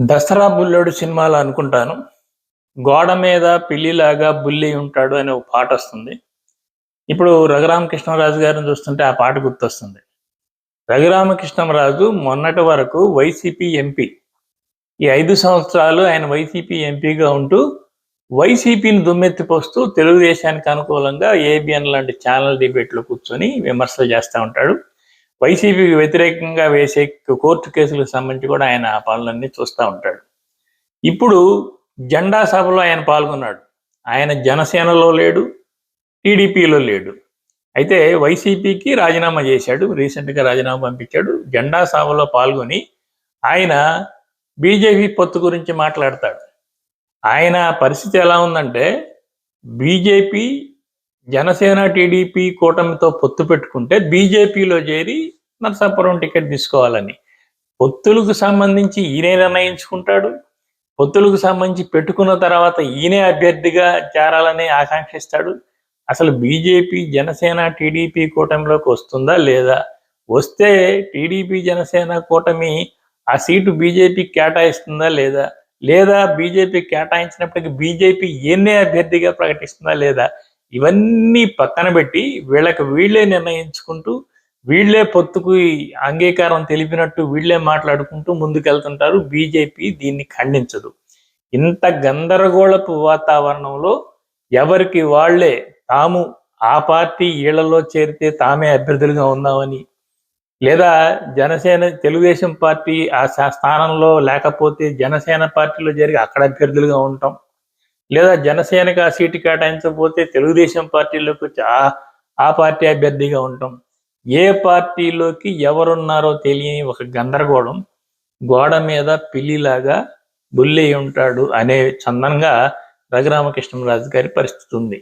దసరా బుల్లోడు సినిమాలో అనుకుంటాను. గోడ మీద పిల్లిలాగా బుల్లి ఉంటాడు అనే ఒక పాట వస్తుంది. ఇప్పుడు రఘురామకృష్ణరాజు గారిని చూస్తుంటే ఆ పాట గుర్తొస్తుంది. రఘురామకృష్ణరాజు మొన్నటి వరకు వైసీపీ ఎంపీ. ఈ ఐదు సంవత్సరాలు ఆయన వైసీపీ ఎంపీగా ఉంటూ వైసీపీని దుమ్మెత్తిపోస్తూ తెలుగుదేశానికి అనుకూలంగా ఏబిఎన్ లాంటి ఛానల్ డిబేట్లో కూర్చొని విమర్శలు చేస్తూ ఉంటాడు. వైసీపీకి వ్యతిరేకంగా వేసే కోర్టు కేసులకు సంబంధించి కూడా ఆయన ఆ పనులన్నీ చూస్తూ ఉంటాడు. ఇప్పుడు జెండా సభలో ఆయన పాల్గొన్నాడు. ఆయన జనసేనలో లేడు టీడీపీలో లేడు. అయితే వైసీపీకి రాజీనామా చేశాడు రీసెంట్గా రాజీనామా పంపించాడు. జెండా సభలో పాల్గొని ఆయన బీజేపీ పొత్తు గురించి మాట్లాడతాడు. ఆయన పరిస్థితి ఎలా ఉందంటే బీజేపీ జనసేన టీడీపీ కూటమితో పొత్తు పెట్టుకుంటే బీజేపీలో చేరి నరసాపురం టికెట్ తీసుకోవాలని. పొత్తులకు సంబంధించి ఈయనే నిర్ణయించుకుంటాడు. పొత్తులకు సంబంధించి పెట్టుకున్న తర్వాత ఈయనే అభ్యర్థిగా చేరాలని ఆకాంక్షిస్తాడు. అసలు బీజేపీ జనసేన టీడీపీ కూటమిలోకి వస్తుందా లేదా? వస్తే టీడీపీ జనసేన కూటమి ఆ సీటు బీజేపీ కేటాయిస్తుందా లేదా? లేదా బీజేపీ కేటాయించినప్పటికీ బీజేపీ ఏనే అభ్యర్థిగా ప్రకటిస్తుందా లేదా? ఇవన్నీ పక్కన పెట్టి వీళ్ళకి వీళ్ళే నిర్ణయించుకుంటూ వీళ్ళే పొత్తుకు అంగీకారం తెలిపినట్టు వీళ్ళే మాట్లాడుకుంటూ ముందుకెళ్తుంటారు. బీజేపీ దీన్ని ఖండించదు. ఇంత గందరగోళపు వాతావరణంలో ఎవరికి వాళ్ళే తాము ఆ పార్టీ ఈళ్ళలో చేరితే తామే అభ్యర్థులుగా ఉందామని లేదా జనసేన తెలుగుదేశం పార్టీ ఆ స్థానంలో లేకపోతే జనసేన పార్టీలో జరిగి అక్కడ అభ్యర్థులుగా ఉంటాం. లేదా జనసేనకు ఆ సీటు కేటాయించకపోతే తెలుగుదేశం పార్టీలోకి వచ్చి ఆ ఆ పార్టీ అభ్యర్థిగా ఉంటాం. ఏ పార్టీలోకి ఎవరున్నారో తెలియని ఒక గందరగోళం గోడ మీద పిల్లిలాగా బుల్లి ఉంటాడు అనే చందంగా రఘురామకృష్ణరాజు గారి పరిస్థితి ఉంది.